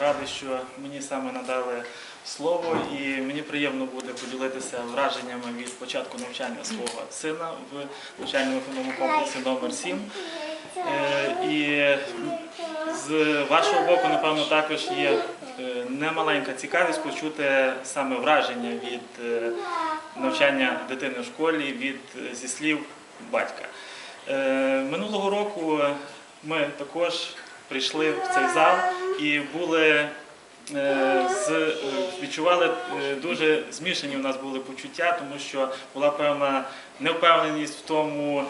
радий, що мені саме надали слово, і мені приємно буде поділитися враженнями від початку навчання свого сина в навчальному виховному комплексі номер 7 Е, І з вашого боку, напевно, також є е, немаленька цікавість почути саме враження від е, навчання дитини в школі від зі слів батька. Минулого року ми також прийшли в цей зал і були е, з, е, відчували е, дуже змішані у нас були почуття, тому що була певна невпевненість в тому,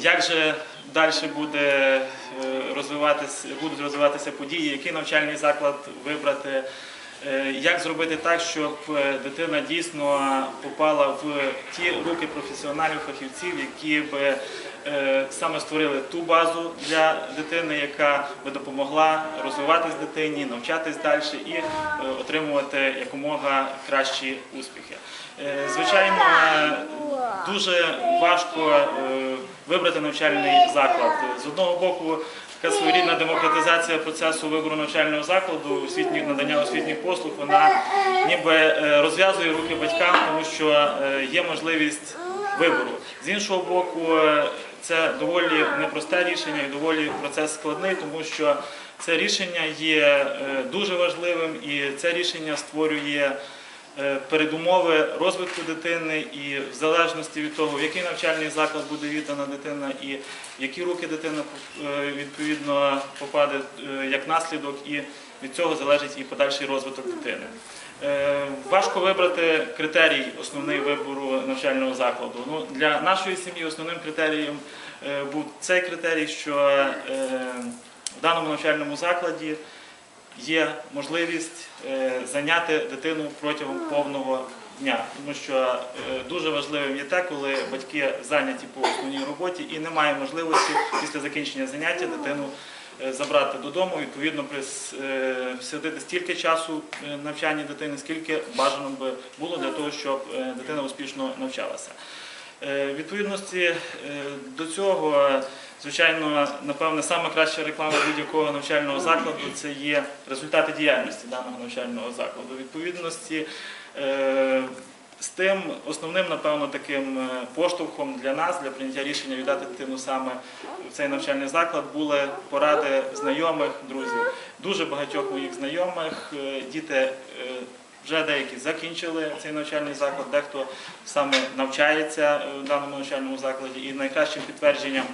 як же далі буде розвиватися, будуть розвиватися події, який навчальний заклад вибрати. Е, Як зробити так, щоб е, дитина дійсно попала в ті руки професіоналів, фахівців, які би е, саме створили ту базу для дитини, яка би допомогла розвиватись дитині, навчатись далі і отримувати якомога кращі успіхи. Звичайно, дуже важко вибрати навчальний заклад. З одного боку, така своєрідна демократизація процесу вибору навчального закладу, освітніх надання освітніх послуг, вона ніби е, розв'язує руки батькам, тому що е, є можливість вибору. З іншого боку, е, це доволі непросте рішення і доволі процес складний, тому що це рішення є дуже важливим і це рішення створює передумови розвитку дитини і в залежності від того, в який навчальний заклад буде віддана дитина і в які руки дитина е, відповідно попаде е, як наслідок, і від цього залежить і подальший розвиток дитини. Е, Важко вибрати критерій основний вибору навчального закладу. Ну, для нашої сім'ї основним критерієм е, був цей критерій, що е, в даному навчальному закладі є можливість е, зайняти дитину протягом повного дня, тому що е, дуже важливим є те, коли батьки зайняті по основній роботі і немає можливості після закінчення заняття дитину е, забрати додому, відповідно присвятити стільки часу навчанню дитини, скільки бажано би було для того, щоб дитина успішно навчалася. Е, Відповідності е, до цього, е, звичайно, напевне, саме краща реклама будь-якого навчального закладу це є результати діяльності даного навчального закладу. Відповідності з тим основним, напевно, таким поштовхом для нас, для прийняття рішення віддати дитину саме в цей навчальний заклад, були поради знайомих, друзів. Дуже багатьох моїх знайомих діти. Вже деякі закінчили цей навчальний заклад, дехто саме навчається е, в даному навчальному закладі. І найкращим підтвердженням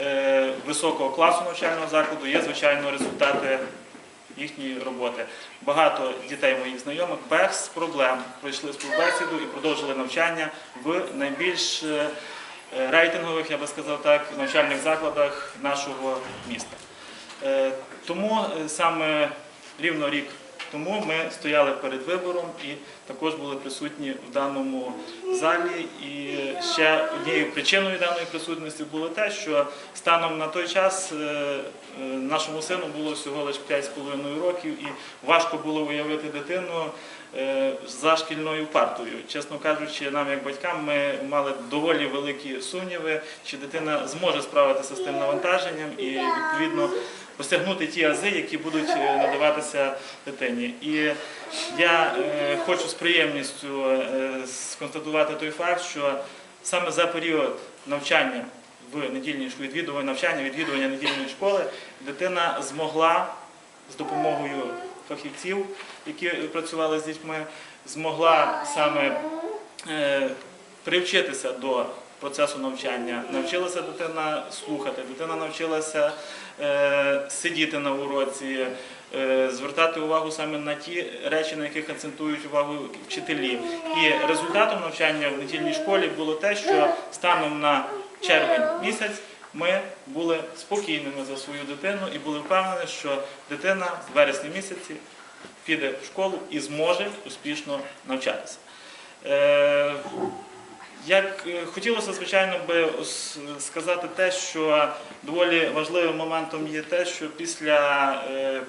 е, високого класу навчального закладу є, звичайно, результати їхньої роботи. Багато дітей моїх знайомих без проблем пройшли співбесіду і продовжили навчання в найбільш е, рейтингових, я би сказав так, навчальних закладах нашого міста. Тому саме рівно рік тому ми стояли перед вибором і також були присутні в даному залі. І ще однією причиною даної присутності було те, що станом на той час е, е, нашому сину було всього лише 5,5 років, і важко було уявити дитину е, за шкільною партою. Чесно кажучи, нам, як батькам, ми мали доволі великі сумніви, чи дитина зможе справитися з тим навантаженням і відповідно осягнути ті ази, які будуть е, надаватися дитині. І я е, хочу з приємністю е, сконстатувати той факт, що саме за період навчання в недільній школі, відвідування навчання, відвідування недільної школи, дитина змогла з допомогою фахівців, які працювали з дітьми, змогла саме привчитися до процесу навчання. Навчилася дитина слухати, дитина навчилася е, сидіти на уроці, е, звертати увагу саме на ті речі, на яких акцентують увагу вчителі. І результатом навчання в недільній школі було те, що станом на червень місяць ми були спокійними за свою дитину і були впевнені, що дитина в вересні місяці піде в школу і зможе успішно навчатися. Як е, хотілося, звичайно, би сказати те, що доволі важливим моментом є те, що після е,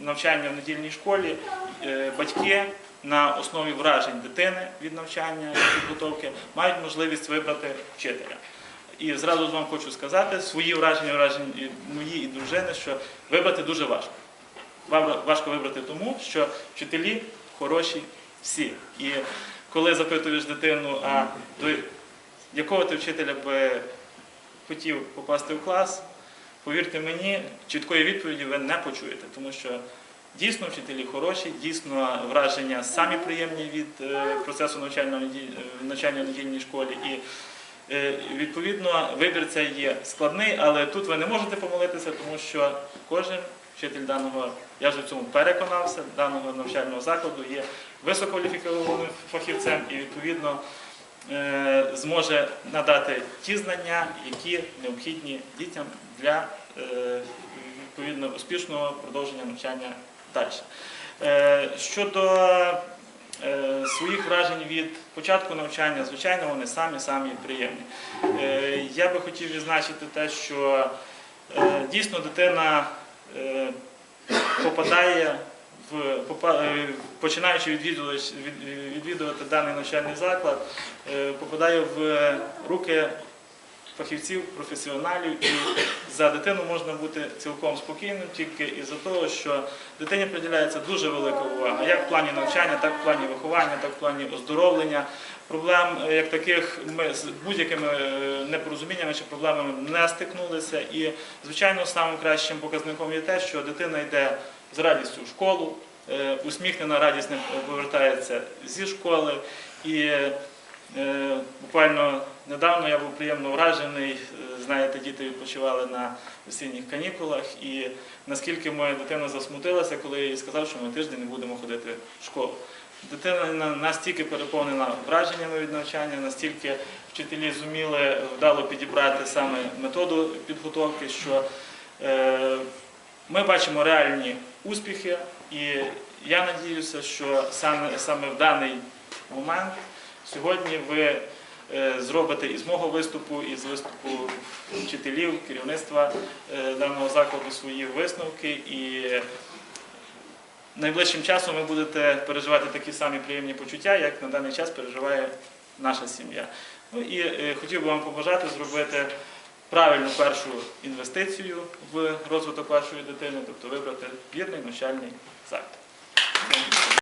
навчання в недільній школі е, батьки на основі вражень дитини від навчання і підготовки мають можливість вибрати вчителя. І зразу вам хочу сказати свої враження, враження мої і дружини, що вибрати дуже важко. важко вибрати тому, що вчителі хороші всі. І коли запитуєш дитину, а до якого ти вчителя би хотів попасти в клас, повірте мені, чіткої відповіді ви не почуєте, тому що дійсно вчителі хороші, дійсно враження самі приємні від е, процесу е, навчання в недільній школі. І е, відповідно вибір цей є складний, але тут ви не можете помилитися, тому що кожен вчитель даного, я вже в цьому переконався, даного навчального закладу є висококваліфікованим фахівцем і відповідно е, зможе надати ті знання, які необхідні дітям для е, відповідно успішного продовження навчання далі. Е, Щодо своїх вражень від початку навчання, звичайно, вони самі самі приємні. Я би хотів відзначити те, що дійсно дитина попадає в е, починаючи відвідувати, відвідувати даний навчальний заклад, е, попадає в руки фахівців, професіоналів, і за дитину можна бути цілком спокійним тільки із-за того, що дитині приділяється дуже велика увага, як в плані навчання, так в плані виховання, так в плані оздоровлення. Проблем е, як таких ми з будь-якими е, непорозуміннями чи проблемами не стикнулися. І, звичайно, самим кращим показником є те, що дитина йде з радістю в школу, е, усміхнена, радісно повертається зі школи. І буквально недавно я був приємно вражений. Е, Знаєте, діти відпочивали на осінніх канікулах, і наскільки моя дитина засмутилася, коли я їй сказав, що ми тиждень не будемо ходити в школу. Дитина настільки переповнена враженнями від навчання, настільки вчителі зуміли вдало підібрати саме методу підготовки, що е, ми бачимо реальні успіхи, і я надіюся, що саме, саме в даний момент сьогодні ви зробите із мого виступу, і з виступу вчителів, керівництва е, даного закладу свої висновки. І найближчим часом ви будете переживати такі самі приємні почуття, як на даний час переживає наша сім'я. Ну і е, хотів би вам побажати зробити правильну першу інвестицію в розвиток вашої дитини, тобто вибрати вірний навчальний заклад.